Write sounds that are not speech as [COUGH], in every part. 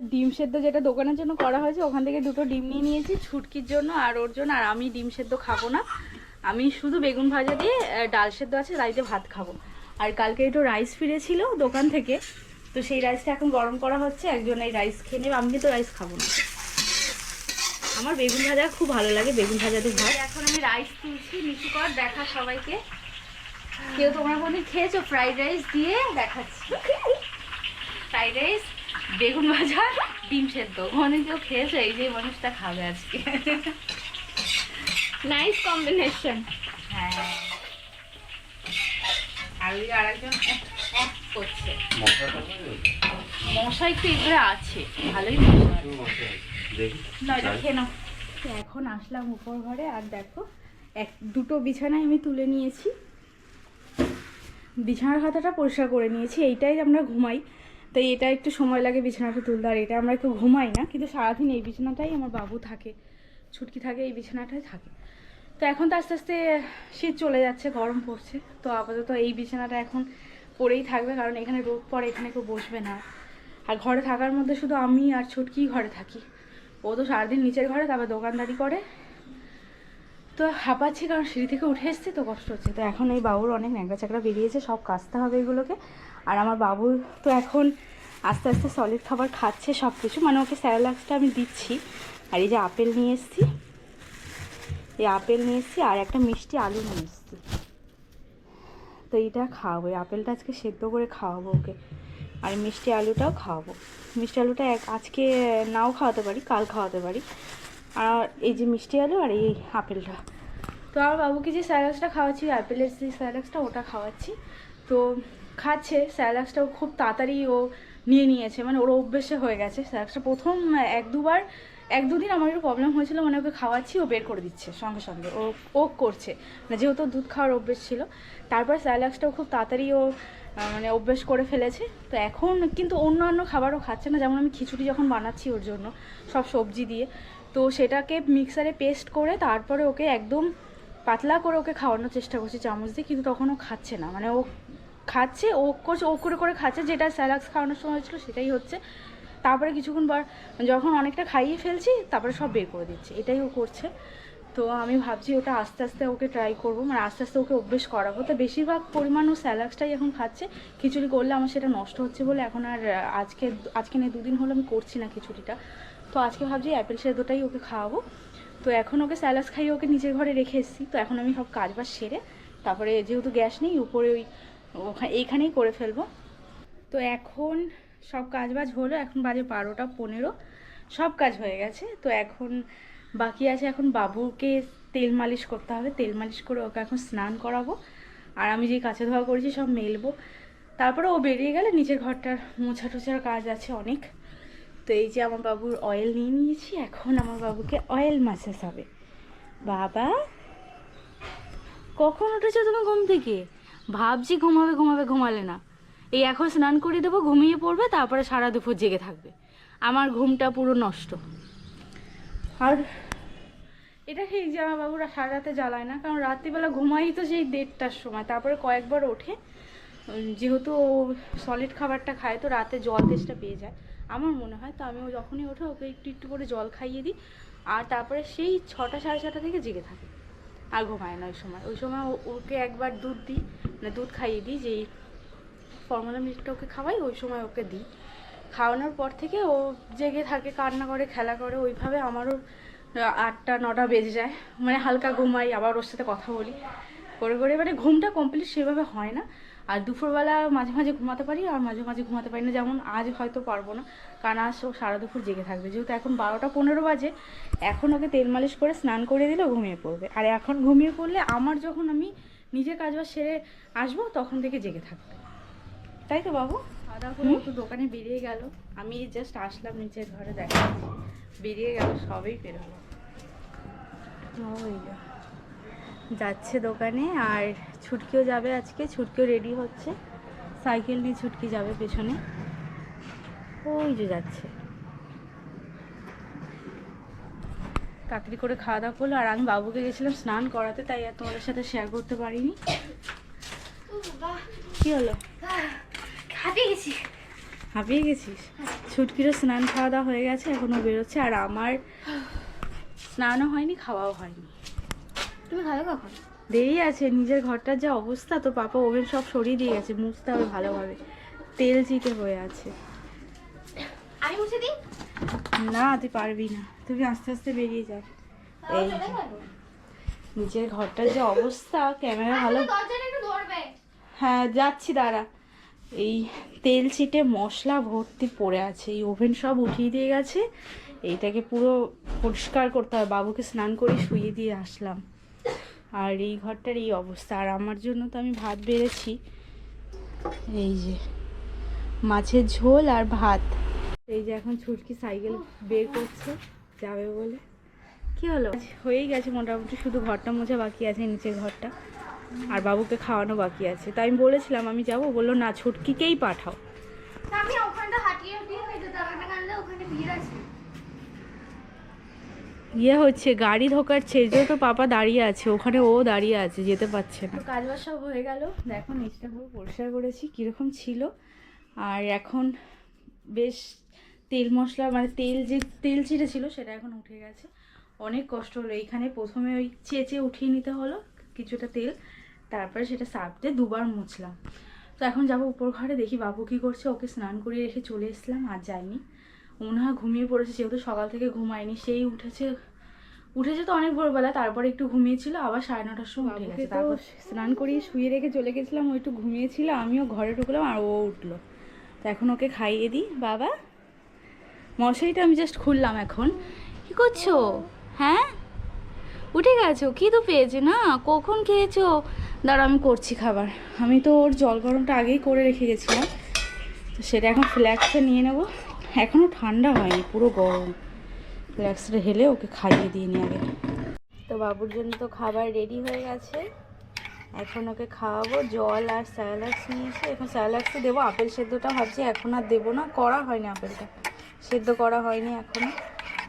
ডিম সেদ্ধ যেটা দোকানের জন্য করা হয়েছে, ওখান থেকে দুটো ডিম নিয়ে নিয়েছি ছুটকির জন্য আর ওর জন্য, আর আমি ডিম সেদ্ধ খাব না। আমি শুধু বেগুন ভাজা দিয়ে ডাল সেদ্ধ আছে রাইতে ভাত খাব। আর কালকে একটু রাইস ফিরেছিল দোকান থেকে, তো সেই রাইসটা এখন গরম করা হচ্ছে, একজন এই রাইস খেয়ে নেবে, আমি কিন্তু রাইস খাব না। আমার বেগুন ভাজা খুব ভালো লাগে, বেগুন ভাজা দিয়ে ভাত। এখন আমি রাইস তুলছি নিচু কর, দেখা সবাইকে। কেউ তোমরা কোনদিন খেয়েছো? ফ্রাইড রাইস দিয়ে দেখাচ্ছি। ফ্রাইড রাইস বেগুন ভাজা ডিম সেদ্ধ। কোনদিন কেউ খেয়েছে এই যে মানুষটা খাবে আজকে। নাইস কম্বিনেশন হ্যাঁ। আর ওই আরেকজন এক এক করছে। মশা একটু এগুলো আছে। ভালোই না এটা খেয়ে নাও। তো এখন আসলাম উপর ঘরে আর দেখো এক দুটো বিছানায় আমি তুলে নিয়েছি। বিছানার খাতাটা পরিষ্কার করে নিয়েছি এইটাই আমরা ঘুমাই। তাই এটা একটু সময় লাগে বিছানাটা তুলতে, আর এটা আমরা একটু ঘুমাই না, কিন্তু সারাদিন এই বিছানাটাই আমার বাবু থাকে, ছুটকি থাকে, এই বিছানাটাই থাকে। তো এখন তো আস্তে আস্তে শীত চলে যাচ্ছে, গরম পড়ছে, তো আপাতত এই বিছানাটা এখন পড়েই থাকবে, কারণ এখানে রোদ পড়ে, এখানে কেউ বসবে না। আর ঘরে থাকার মধ্যে শুধু আমি আর ছুটকি ঘরে থাকি। ও তো সারাদিন নিচের ঘরে, তারপর দোকানদারি করে। তো হাঁপাচ্ছি, কারণ সিঁড়ি থেকে উঠে এসছে, তো কষ্ট হচ্ছে। তো এখন এই বাবুর অনেক ন্যাংরা চাকরা বেরিয়েছে, সব কাচতে হবে এগুলোকে। আর আমার বাবু তো এখন আস্তে আস্তে সলিড খাবার খাচ্ছে সব কিছু মানে ওকে স্যালাক্সটা আমি দিচ্ছি। আর এই যে আপেল নিয়ে এসেছি। এই আপেল নিয়ে এসেছি আর একটা মিষ্টি আলু নিয়ে এসেছি। তো এইটা খাওয়াবো। এই আপেলটা আজকে সেদ্ধ করে খাওয়াবো ওকে। আর মিষ্টি আলুটাও খাওয়াবো। মিষ্টি আলুটা এক আজকে নাও খাওয়াতে পারি, কাল খাওয়াতে পারি। আর এই যে মিষ্টি আলু আর এই আপেলটা। তো আমার বাবুকে যে স্যালাক্সটা খাওয়াচ্ছি আপেলের যে স্যালাক্সটা ওটা খাওয়াচ্ছি। তো খাচ্ছে স্যালাক্সটাও খুব তাড়াতাড়ি ও নিয়ে নিয়েছে মানে ওর অভ্যেসে হয়ে গেছে। স্যালাক্সটা প্রথম এক দুবার, এক দুদিন আমার একটু প্রবলেম হয়েছিল মানে ওকে খাওয়াচ্ছি, ও বের করে দিচ্ছে সঙ্গে সঙ্গে, ও ও করছে। মানে যেহেতু দুধ খাওয়ার অভ্যেস ছিল, তারপর স্যালাক্সটাও খুব তাড়াতাড়ি ও মানে অভ্যেস করে ফেলেছে। তো এখন কিন্তু অন্য অন্য খাবারও খাচ্ছে না, যেমন আমি খিচুড়ি যখন বানাচ্ছি ওর জন্য, সব সবজি দিয়ে, তো সেটাকে মিক্সারে পেস্ট করে তারপরে ওকে একদম পাতলা করে ওকে খাওয়ানোর চেষ্টা করছি, চামচ দিয়ে, কিন্তু তখন ও খাচ্ছে না। মানে ও খাচ্ছে, ও করছে, ও করে করে খাচ্ছে, যেটা স্যালাক্স খাওয়ানোর সময় ছিল সেটাই হচ্ছে। তারপরে কিছুক্ষণ পর যখন অনেকটা খাইয়ে ফেলছি, তারপরে সব বের করে দিচ্ছে, এটাই ও করছে। তো আমি ভাবছি ওটা আস্তে আস্তে ওকে ট্রাই করব মানে আস্তে আস্তে ওকে অভ্যেস করাবো। তো বেশিরভাগ পরিমাণ ও স্যালাক্সটাই এখন খাচ্ছে, খিচুড়ি করলে আমার সেটা নষ্ট হচ্ছে বলে এখন আর আজকে আজকে নিয়ে, দুদিন হলো আমি করছি না খিচুড়িটা। তো আজকে ভাবছি অ্যাপেল সেদ্ধটাই ওকে খাওয়াবো। তো এখন ওকে স্যালাক্স খাইয়ে ওকে নিজের ঘরে রেখে এসেছি। তো এখন আমি সব কাজ বাজ সেরে, তারপরে যেহেতু গ্যাস নেই, উপরে ওই ওখা- এইখানেই করে ফেলব। তো এখন সব কাজ বাজ হলো, এখন বাজে বারোটা পনেরো। সব কাজ হয়ে গেছে। তো এখন বাকি আছে এখন বাবুকে তেল মালিশ করতে হবে। তেল মালিশ করে ওকে এখন স্নান করাবো। আর আমি যে কাছে ধোয়া করেছি সব মেলবো। তারপরে ও বেরিয়ে গেলে নিচের ঘরটার মোছা টোছার কাজ আছে অনেক। তো এই যে আমার বাবুর অয়েল নিয়ে নিয়েছি। এখন আমার বাবুকে অয়েল ম্যাসেজ হবে। বাবা, কখন উঠেছো তুমি ঘুম থেকে? ভাবছি ঘুমাবে ঘুমাবে, ঘুমালে না। এই এখন স্নান করে দেবো, ঘুমিয়ে পড়বে, তারপরে সারা দুপুর জেগে থাকবে। আমার ঘুমটা পুরো নষ্ট। আর এটা ঠিক যে আমার বাবুরা সারা রাতে জ্বালায় না? কারণ রাত্রিবেলা ঘুমাই তো সেই দেড়টার সময়। তারপরে কয়েকবার ওঠে। যেহেতু ও সলিড খাবারটা খায়, তো রাতে জল তেষ্টা পেয়ে যায়। আমার মনে হয় তো আমিও যখনই ওঠে, ওকে একটু একটু করে জল খাইয়ে দিই। আর তারপরে সেই ছটা, সাড়ে ছটা থেকে জেগে থাকে। আর ঘুমায় না ওই সময়। ওই সময় ওকে একবার দুধ দিই মানে দুধ খাইয়ে দিই, যেই ফর্মুলা মিল্কটা ওকে খাওয়াই, ওই সময় ওকে দিই। খাওয়ানোর পর থেকে ও জেগে থাকে, কান্না করে, খেলা করে, ওইভাবে আমারও আটটা, নটা বেজে যায়। মানে হালকা ঘুমাই, আবার ওর সাথে কথা বলি। করে করে মানে ঘুমটা কমপ্লিট সেভাবে হয় না। আর দুপুরবেলা মাঝে মাঝে ঘুমাতে পারি আর মাঝে মাঝে ঘুমাতে পারি না। যেমন আজ হয়তো পারব না কারণ আজ ও সারা দুপুর জেগে থাকবে। যেহেতু এখন বারোটা পনেরো বাজে এখন ওকে তেল মালিশ করে স্নান করে দিলে ঘুমিয়ে পড়বে। আর এখন ঘুমিয়ে পড়লে আমার যখন আমি নিজের কাজ বাজ সেরে আসব তখন থেকে জেগে থাকবে। তাই তো বাবু? করে ও দোকানে বেরিয়ে গেল। আমি জাস্ট আসলাম নিচের ঘরে দেখা বেরিয়ে গেল সবই বেরোলো। ওই যা। যাচ্ছে দোকানে আর ছুটকিও যাবে আজকে ছুটকিও রেডি হচ্ছে। সাইকেল নিয়ে ছুটকি যাবে পেছনে। ওই যে যাচ্ছে। তাড়াতাড়ি করে খাওয়া দাওয়া করল। আর আমি বাবুকে গেছিলাম স্নান করাতে তাই আর তোমাদের সাথে শেয়ার করতে পারিনি। কি হলো? হাঁপিয়ে গেছি। হাঁপিয়ে গেছিস? ছুটকিরও স্নান খাওয়া দাওয়া হয়ে গেছে এখনও বেরোচ্ছে। আর আমার স্নানও হয়নি খাওয়াও হয়নি। তুমি খাবে কখন দেরি আছে নিজের ঘরটার যা অবস্থা তো পাপা ওভেন সব সরিয়ে দিয়ে গেছে মুছতে হবে ভালোভাবে। তেল চিটে হয়ে আছে। আমি মুছে দিই? না তুই পারবি না। তুমি আস্তে আস্তে বেরিয়ে যাও এই নিজের ঘরটার যে অবস্থা ক্যামেরা ভালো হ্যাঁ যাচ্ছি দাঁড়া। এই তেল ছিটে মশলা ভর্তি পড়ে আছে। এই ওভেন সব উঠিয়ে দিয়ে গেছে। এইটাকে পুরো পরিষ্কার করতে হবে। বাবুকে স্নান করে শুয়ে দিয়ে আসলাম। আর এই ঘরটার এই অবস্থা। আর আমার জন্য তো আমি ভাত বেড়েছি। এই যে, মাছের ঝোল আর ভাত। এই যে এখন ছুটকি সাইকেল বের করছে, যাবে বলে। কি হলো? হয়েই গেছে মোটামুটি, শুধু ঘরটা মোছা বাকি আছে, নিচের ঘরটা। আর বাবুকে খাওয়ানো বাকি আছে। তাই আমি বলেছিলাম, আমি যাব। বলল, না, ছুটকিকেই পাঠাও। আমি ওখানটা হাঁটিয়ে হাঁটিয়ে ওখানে ভিড় আছে। ইয়ে হচ্ছে, গাড়ি ঢোকাচ্ছে যেহেতু পাপা দাঁড়িয়ে আছে, ওখানে ও দাঁড়িয়ে আছে, যেতে পারছে না। কাজ বাজ সব হয়ে গেল। দেখো নিচটা পুরো পরিষ্কার করেছি, কীরকম ছিল। আর এখন বেশ তেল মশলা মানে তেল যে, তেল ছিঁড়ে ছিল সেটা এখন উঠে গেছে। অনেক কষ্ট হলো, এইখানে প্রথমে ওই চেঁচে উঠিয়ে নিতে হলো কিছুটা তেল, তারপরে সেটা সার্ফ দিয়ে দুবার মুছলাম। তো এখন যাব উপর ঘরে, দেখি বাবু কী করছে, ওকে স্নান করিয়ে রেখে চলে এসলাম, আর যাইনি। মনে হয় ঘুমিয়ে পড়েছে, যেহেতু সকাল থেকে ঘুমায়নি, সেই উঠেছে উঠেছে তো অনেক ভোরবেলা তারপরে একটু ঘুমিয়েছিল আবার সাড়ে নটার সময় উঠে গেছে। তারপর স্নান করিয়ে শুয়ে রেখে চলে গেছিলাম ও একটু ঘুমিয়েছিল আমিও ঘরে ঢুকলাম আর ও উঠল। তো এখন ওকে খাইয়ে দিই বাবা। মশারিটা আমি জাস্ট খুললাম এখন। কি করছ? হ্যাঁ? উঠে গেছো? কি তো পেয়েছে? না কখন খেয়েছো? দাঁড়া আমি করছি খাবার। আমি তো ওর জল গরমটা আগেই করে রেখে গেছিলাম। তো সেটা এখন ফ্ল্যাক্সে নিয়ে নেব। এখনও ঠান্ডা হয়নি পুরো গরম। ফ্ল্যাক্সটা হেলে ওকে খাইয়ে দিয়ে নিয়ে আগে। তো বাবুর জন্য তো খাবার রেডি হয়ে গেছে। এখন ওকে খাওয়াবো। জল আর স্যালাক্স নিয়েছি। এখন স্যালাক্সে দেবো। আপেল সেদ্ধটা ভাবছি এখন আর দেবো না। করা হয়নি আপেলটা। সেদ্ধ করা হয়নি এখনও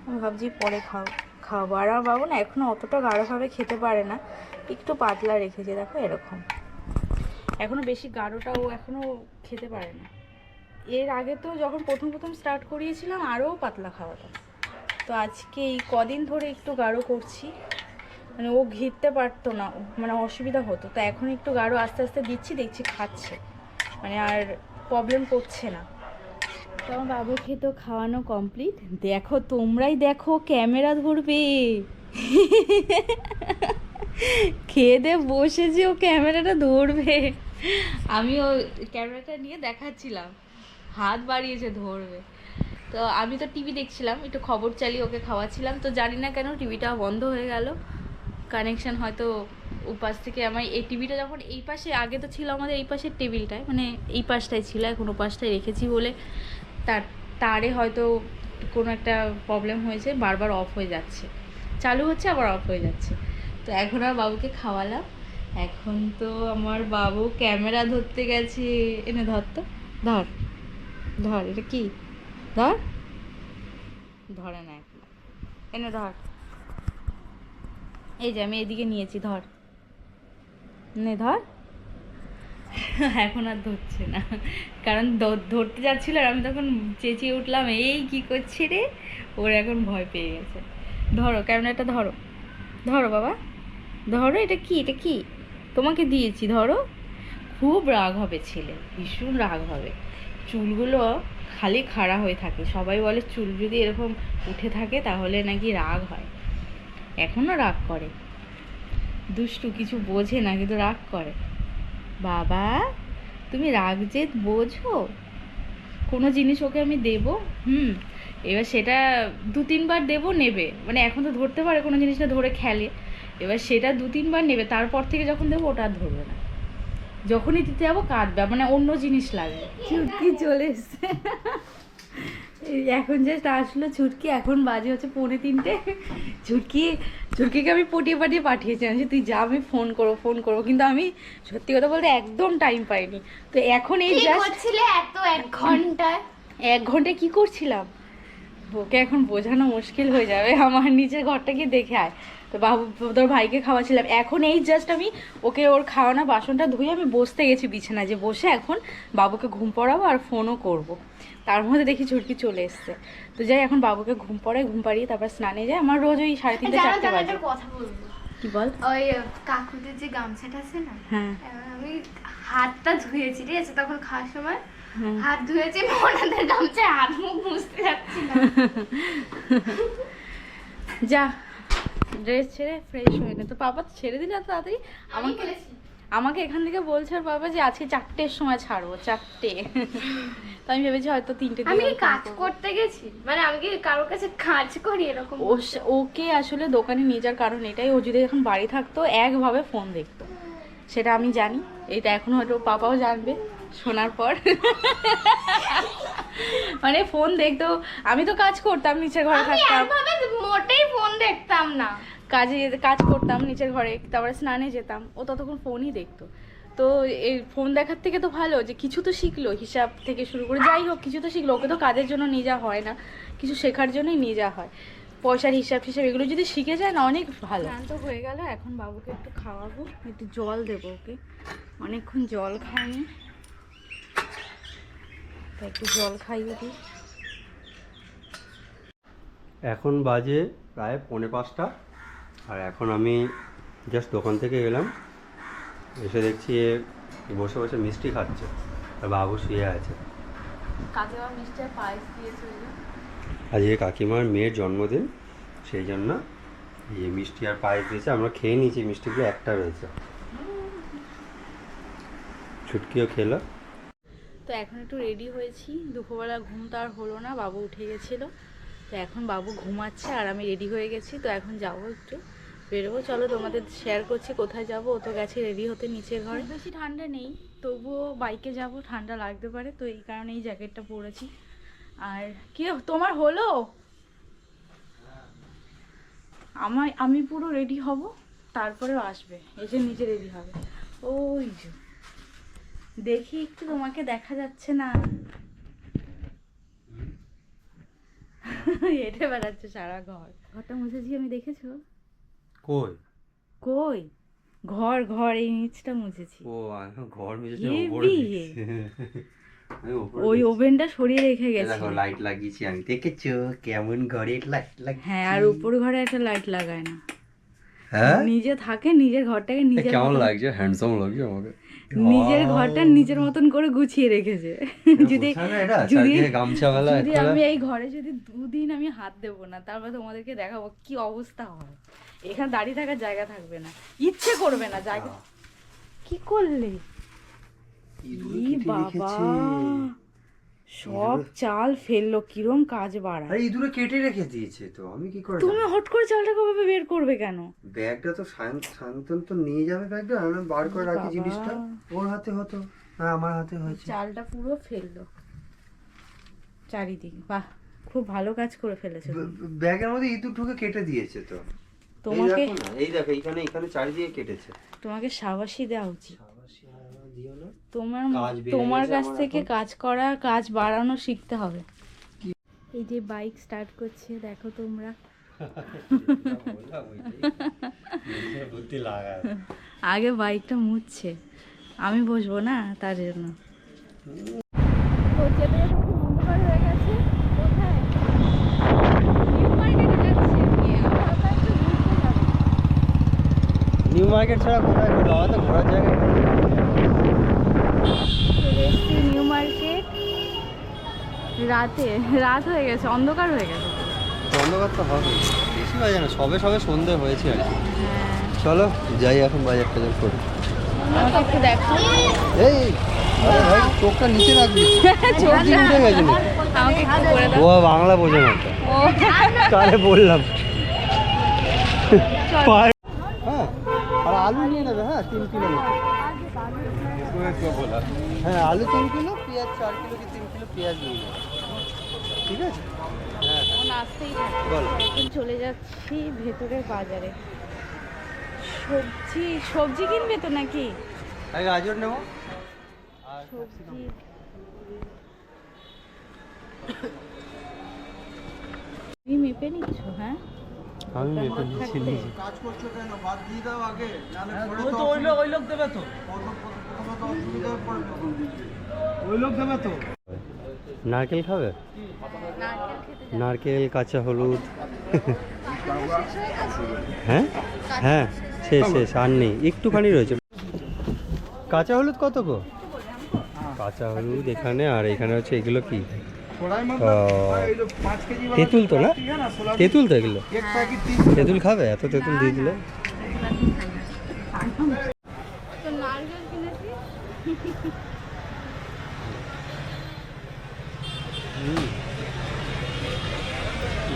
আমি ভাবছি পরে খাও, খাওয়াবো। আর আমার বাবু না এখনও অতটা গাঢ়ভাবে খেতে পারে না। একটু পাতলা রেখেছে। দেখো এরকম। এখনও বেশি গাঢ়টা ও এখনও খেতে পারে না। এর আগে তো যখন প্রথম প্রথম স্টার্ট করিয়েছিলাম, আরও পাতলা খাওয়াতাম। তো আজকে এই কদিন ধরে একটু গাঢ় করছি। মানে ও ঘিরতে পারতো না মানে অসুবিধা হতো। তো এখন একটু গাঢ় আস্তে আস্তে দিচ্ছি, দেখছি খাচ্ছে। মানে আর প্রবলেম করছে না। তো আমার বাবুকে তো খাওয়ানো কমপ্লিট দেখো, তোমরাই দেখো, ক্যামেরা ধরবে। খেয়ে দে বসেছে ও ক্যামেরাটা ধরবে। আমি ও ক্যামেরাটা নিয়ে দেখাচ্ছিলাম। হাত বাড়িয়েছে ধরবে। তো আমি তো টিভি দেখছিলাম, একটু খবর চালিয়ে ওকে খাওয়াচ্ছিলাম। তো জানি না কেন টিভিটা বন্ধ হয়ে গেল। কানেকশন হয়তো উপাস থেকে আমার এই টিভিটা যখন এই পাশে, আগে তো ছিল আমাদের এই পাশের টেবিলটায় মানে এই পাশটায় ছিল, এখন পাশটায় রেখেছি বলে তার, তারে হয়তো কোনো একটা প্রবলেম হয়েছে, বারবার অফ হয়ে যাচ্ছে। চালু হচ্ছে, আবার অফ হয়ে যাচ্ছে। তো এখন আর বাবুকে খাওয়ালাম। এখন তো আমার বাবু ক্যামেরা ধরতে গেছে। এনে ধর তো, ধর ধর, এটা কি? ধর। ধরে না এখন এনে ধর। এই যে আমি এদিকে নিয়েছি ধর। নে ধর। [LAUGHS] এখন আর ধরছে না। কারণ ধরতে যাচ্ছিল আর আমি তখন চেঁচিয়ে উঠলাম এই কি করছে রে? ওর এখন ভয় পেয়ে গেছে। ধরো ক্যামেরাটা ধরো। ধরো বাবা। ধরো এটা কি? এটা কি? তোমাকে দিয়েছি ধরো। খুব রাগ হবে ছেলে ভীষণ রাগ হবে। চুলগুলো খালি খাড়া হয়ে থাকে। সবাই বলে চুল যদি এরকম উঠে থাকে তাহলে নাকি রাগ হয়। এখনও রাগ করে। দুষ্টু কিছু বোঝে না, কিন্তু রাগ করে। বাবা, তুমি রাগ যে বোঝো? কোনো জিনিস ওকে আমি দেব? হুম, এবার সেটা দু তিনবার দেব, নেবে। মানে এখন তো ধরতে পারে কোনো জিনিসটা ধরে খেলে। এবার সেটা দু তিনবার নেবে, তারপর থেকে যখন দেবো ওটা ধরবে না। যখনই দিতে যাব কাঁদবে মানে অন্য জিনিস লাগবে ছুটকি চলে এসছে। এখন জাস্ট আসলো ছুটকি এখন বাজে হচ্ছে পৌনে তিনটে। ছুটকি ছুটকিকে আমি পটিয়ে পাঠিয়ে পাঠিয়েছিলাম যে তুই যা আমি ফোন করব ফোন করব। কিন্তু আমি সত্যি কথা বলতে একদম টাইম পাইনি। তো এখন এই কি জাস্ট এত এক ঘন্টায়? এক ঘন্টায় কি করছিলাম? ওকে এখন বোঝানো মুশকিল হয়ে যাবে। আমার নিজের ঘরটা গিয়ে দেখে আয়। তো বাবু তোর ভাইকে খাওয়াছিলাম। এখন এই জাস্ট আমি ওকে ওর খাওয়ানো বাসনটা ধুয়ে আমি বসতে গেছি বিছানায়। যে বসে এখন বাবুকে ঘুম পড়াবো আর ফোনও করব। তার মধ্যে দেখি ছুটকি চলে এসছে। তো যাই এখন বাবুকে ঘুম পড়াই ঘুম পাড়িয়ে তারপর স্নানে যাই। আমার রোজ ওই সাড়ে তিনটে চারটে বাজে। কথা বলব। কি বল? ওই কাকুদের যে গামছাটা আছে না? হ্যাঁ। আমি হাতটা ধুয়েছি ঠিক আছে? তখন খাওয়ার সময়। হাত ধুয়েছি মনাদের গামছায় হাত মুখ মুছতে যাচ্ছি না। [LAUGHS] যা ড্রেস ছেড়ে ফ্রেশ হয়ে নে। তো পাপা ছেড়ে দিলে এত তাড়াতাড়ি? আমাকে আমাকে এখান থেকে বলছে আর বাবা যে আজকে চারটের সময় ছাড়বো চারটে। [LAUGHS] তো আমি ভেবেছি হয়তো তিনটে আমি কাজ করতে গেছি। মানে আমি কি কারোর কাছে কাজ করি এরকম ওকে আসলে দোকানে নিয়ে যাওয়ার কারণ এটাই। ও যদি এখন বাড়ি থাকতো একভাবে ফোন দেখতো। সেটা আমি জানি। এটা এখন হয়তো ওর পাপাও জানবে। শোনার পর। মানে ফোন দেখতো আমি তো কাজ করতাম নিচের ঘরে থাকতাম। একভাবে মোটেই ফোন দেখতাম না। কাজে কাজ করতাম নিচের ঘরে তারপরে স্নানে যেতাম ও ততক্ষণ ফোনই দেখতো। তো এই ফোন দেখার থেকে তো ভালো যে কিছু তো শিখলো হিসাব থেকে শুরু করে যাই হোক কিছু তো শিখলো। ওকে তো কাজের জন্য নিয়ে যাওয়া হয় না কিছু শেখার জন্যই নিয়ে যাওয়া হয়। পয়সার হিসাব হিসাব এগুলো যদি শিখে যায় না অনেক ভালো। তো হয়ে গেল এখন বাবুকে একটু খাওয়াবো একটু জল দেবো ওকে। অনেকক্ষণ জল খায়নি তো একটু জল খাইয়ে দিই। এখন বাজে প্রায় পৌনে পাঁচটা। আর এখন আমি জাস্ট দোকান থেকে এলাম। এসে দেখছি এ বসে বসে মিষ্টি খাচ্ছে। আর বাবু শুয়ে আছে। আজকে কাকিমার মেয়ের জন্মদিন। সেই জন্য এই মিষ্টি আর পায়েস দিয়েছে। আমরা খেয়ে নিয়েছি। মিষ্টিগুলো একটা রয়েছে। ছুটকিও খেলো। তো এখন একটু রেডি হয়েছি। দুপুরবেলা ঘুম তো আর হলো না, বাবু উঠে গেছিল। তো এখন বাবু ঘুমাচ্ছে আর আমি রেডি হয়ে গেছি, তো এখন যাব একটু বেরোবো। চলো তোমাদের শেয়ার করছি কোথায় যাব, ও তো গেছে রেডি হতে নিচের ঘরে। বেশি ঠান্ডা নেই, তবুও বাইকে যাব, ঠান্ডা লাগতে পারে, তো এই কারণে এই জ্যাকেটটা পরেছি। আর কি তোমার হলো? আমার আমি পুরো রেডি হব, তারপরেও আসবে, এসে নিচে রেডি হবে। ওই যে। দেখি একটু তোমাকে দেখা যাচ্ছে না। হেঁটে বেড়াচ্ছে সারা ঘর। ঘরটা মুছেছি আমি দেখেছ? কই? কই? ঘর ঘর এই নিচটা মুছেছি। ও আমি ঘর হেবি। উপরে ওই ওভেনটা সরিয়ে রেখে গেছি। দেখো লাইট লাগিয়েছি আমি দেখেছ? কেমন ঘরে লাইট লাগিয়েছি হ্যাঁ আর উপর ঘরে একটা লাইট লাগায় না। হ্যাঁ? নিজে থাকে নিজের ঘরটাকে নিজের কেমন লাগছে? হ্যান্ডসাম লাগছে আমাকে। নিজের ঘরটা নিজের মতন করে গুছিয়ে রেখেছে। যদি যদি যদি আমি এই ঘরে যদি দুদিন আমি হাত দেবো না তারপর তোমাদেরকে দেখাবো কি অবস্থা হয়। এখানে দাঁড়িয়ে থাকার জায়গা থাকবে না। ইচ্ছে করবে না জায়গা কি করলে? বাবা। সব চাল ফেলল কিরম কাজ বাড়ায়। আরে ইঁদুরে কেটে রেখে দিয়েছে তো আমি কি করে তুমি হট করে চালটা কবে বের করবে কেন? ব্যাগটা তো শান্তন তো নিয়ে যাবে ব্যাগটা আমি বার করে রাখি জিনিসটা। ওর হাতে হতো হ্যাঁ আমার হাতে হয়েছে। চালটা পুরো ফেলল। চারিদিক বাহ খুব ভালো কাজ করে ফেলেছে ব্যাগের মধ্যে ইঁদুর ঢুকে কেটে দিয়েছে তো। তোমাকে এই দেখো এইখানে এইখানে চারিদিকে কেটেছে। তোমাকে সাবাসী দেওয়া উচিত। না তোমার তোমার কাছ থেকে কাজ করা কাজ বাড়ানো শিখতে হবে। এই যে বাইক স্টার্ট করছে দেখো তোমরা। [LAUGHS] আগে বাইকটা মুছছে আমি বসবো না তার জন্য। নিউ মার্কেট ছাড়া কোথায় তো ঘোরার জায়গা নেই। New Market. রাতে রাত হয়ে গেছে অন্ধকার হয়ে গেছে। অন্ধকার তো হবে বেশি বাজে না সবে সবে সন্ধে হয়েছে আর কি। হ্যাঁ। চলো যাই এখন বাজার টাজার করি। আমাকে একটু দেখো। এই আরে ভাই চোখটা নিচে রাখবি। [LAUGHS] চোখ দিয়ে উঠে গেছে আমাকে একটু করে দাও। ও বাংলা বোঝে না। তাহলে বললাম পার- হ্যাঁ আর আলু নিয়ে নেবে হ্যাঁ তিন কিলো মতো হ্যাঁ আলু তিন কিলো পেঁয়াজ চার কিলো কি তিন কিলো পেঁয়াজ নিয়ে ঠিক আছে? হ্যাঁ হ্যাঁ। এখন চলে যাচ্ছি ভেতরের বাজারে। সবজি সবজি কিনবে তো নাকি? গাজর নেব। সবজি। মেপে নিচ্ছ হ্যাঁ? আমি মেপে দিচ্ছি নিজে। কাজ করছ কেন? বাদ দিয়ে দাও আগে। নাহলে তো ওই লোক ওই লোক দেবে তো। ওই লোক দেবে তো। নারকেল খাবে? নারকেল কাঁচা হলুদ। হ্যাঁ? হ্যাঁ শেষ শেষ আর নেই। একটুখানি রয়েছে। কাঁচা হলুদ কত গো? কাঁচা হলুদ এখানে আর এখানে হচ্ছে এগুলো কি? তেঁতুল তো না? তেঁতুল। তো এগুলো? তেঁতুল খাবে? এত তেঁতুল দিয়ে দিলে?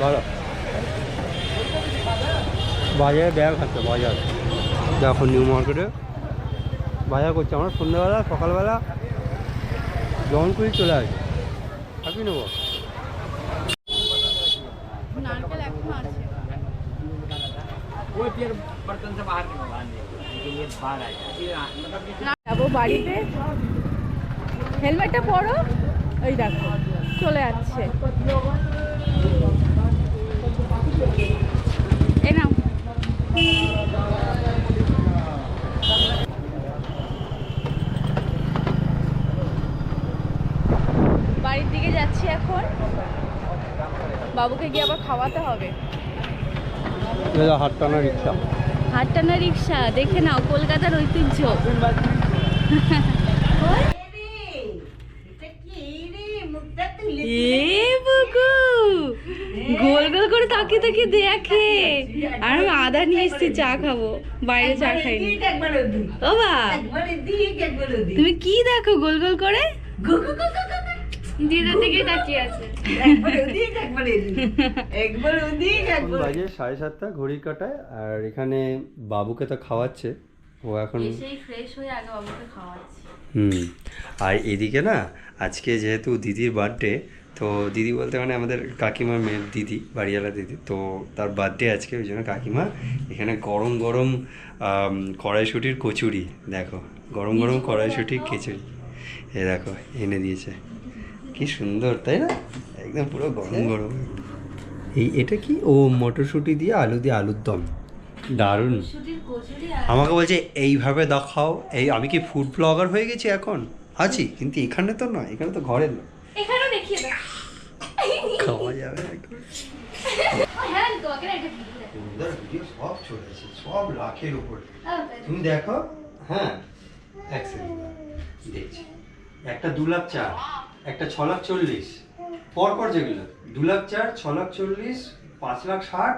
ভালো বাজারে ব্যাগ আছে বাজার। দেখো নিউ মার্কেটে। বাজার করছে। আমরা সন্ধ্যাবেলা সকালবেলা যখন করে চলে আসে আপনি নেব। বাড়িতে। হেলমেটটা পরো। এই দেখো চলে যাচ্ছে। এ নাও। বাবুকে গিয়ে আবার খাওয়াতে হবে। টানা রিক্সা হাটটানা রিক্সা দেখে নাও কলকাতার ঐতিহ্য। এ বুকু গোল গোল করে তাকিয়ে তাকিয়ে দেখে। আর আমি আদা নিয়ে এসেছি চা খাব। বাইরে চা খাইনি। ও বা। তুমি কি দেখো গোল গোল করে? দিদার দিকে তাকিয়ে আছে। এখন বাজে সাড়ে সাতটা ঘড়ি কাটায় আর এখানে বাবুকে তো খাওয়াচ্ছে। ও এখন ফ্রেশ হয়ে আগে বাবুকে খাওয়াচ্ছি। হুম আর এদিকে না আজকে যেহেতু দিদির বার্থডে তো দিদি বলতে মানে আমাদের কাকিমার মেয়ের দিদি বাড়িওয়ালা দিদি তো তার বার্থডে আজকে ওই জন্য কাকিমা এখানে গরম গরম কড়াইশুটির কচুরি দেখো গরম গরম কড়াইশুটির খিচুড়ি। এ দেখো এনে দিয়েছে। কি সুন্দর তাই না? একদম পুরো গরম। গরম। এই এটা কি? ও মটরশুঁটি দিয়ে আলু দিয়ে আলুর দম। দারুণ। আমাকে বলছে এইভাবে দেখাও। এই আমি কি ফুড ব্লগার হয়ে গেছি এখন? আছি কিন্তু এখানে তো নয় এখানে তো ঘরের না এখানেও দেখিয়ে দাও। খাওয়া যাবে একদম হ্যাঁ তোমাকে ভিডিও সব চলেছে সব লাখের উপর। তুমি দেখো হ্যাঁ এক সেকেন্ড দেখছি। একটা দু লাখ চার একটা ছ লাখ চল্লিশ। পর পর যেগুলো দু লাখ চার ছ লাখ চল্লিশ পাঁচ লাখ ষাট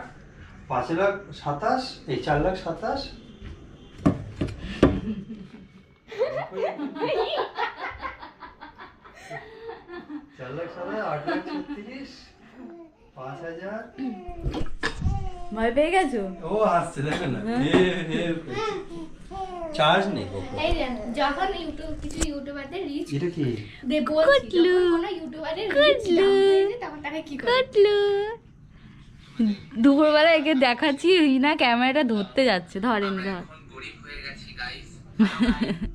পাঁচ লাখ সাতাশ এই চার লাখ সাতাশ। চার লাখ সাতাশ আট লাখ ছত্রিশ পাঁচ হাজার। ভয় পেয়ে গেছো? ও আসছে দেখো না। চার্জ নেই। এই যখন ইউটিউব কিছু ইউটিউবারদের রিচ এটা কি? দে বলছি কোনো ইউটিউবারের রিচ তখন তাকে কি করে? দুপুরবেলা একে দেখাচ্ছি না ক্যামেরাটা ধরতে যাচ্ছে ধরেন ধর। [LAUGHS]